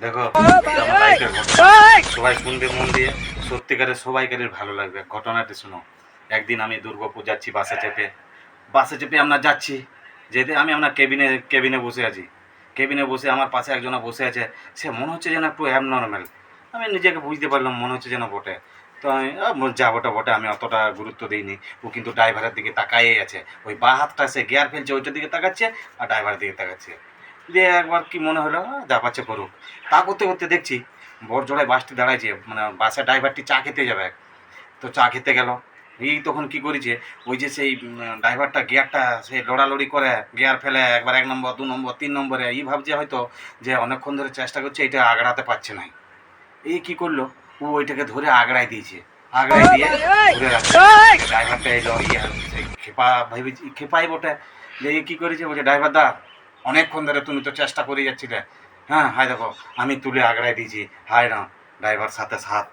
দেখো আমার। সবাই শুনবে মন দিয়ে সত্যিকারের সবাইকারের ভালো লাগবে। ঘটনাটি শোনো একদিন আমি দুর্গাপুর যাচ্ছি বাসে চেপে। বাসে চেপে আমরা যাচ্ছি যেতে আমি আপনার কেবিনে কেবিনে বসে আছি। কেবিনে বসে আমার পাশে একজনা বসে আছে সে মনে হচ্ছে যেন একটু অ্যাবনর্মাল আমি নিজেকে বুঝতে পারলাম মনে হচ্ছে যেন বটে। তো আমি আ, বল- যা বটে বটে আমি অতটা গুরুত্ব দিইনি। ও কিন্তু ড্রাইভারের দিকে তাকাইয়ে আছে। ওই বা হাতটা সে গিয়ার ফেলছে ওইটার দিকে তাকাচ্ছে আর ড্রাইভারের দিকে তাকাচ্ছে। দিয়ে একবার কি মনে হলো যা পাচ্ছে করুক। তা করতে করতে দেখছি বড় জোড়ায় বাসটি দাঁড়াইছে মানে বাসের ড্রাইভারটি চা খেতে যাবে। তো চা খেতে গেল। এই তখন কি করেছে ওই যে সেই ড্রাইভারটা গিয়ারটা সে লড়ালড়ি করে গিয়ার ফেলে একবার এক নম্বর দু নম্বর তিন নম্বরে এই ভাবছে হয়তো যে অনেকক্ষণ ধরে চেষ্টা করছে এটা আগড়াতে পারছে না এই কি করল? ও ওইটাকে ধরে আগড়াই দিয়েছে। আগড়াই দিয়ে রাখছে ড্রাইভারটা এলো ইয়ে খেপা ভেবে খেপাই বটে। যে কী করেছে? বলছে ড্রাইভার দা অনেকক্ষণ ধরে তুমি তো চেষ্টা করে যাচ্ছিলে। হ্যাঁ হাই দেখো, আমি তুলে আগড়াই দিয়েছি। হাই না, ড্রাইভার সাথে সাথ।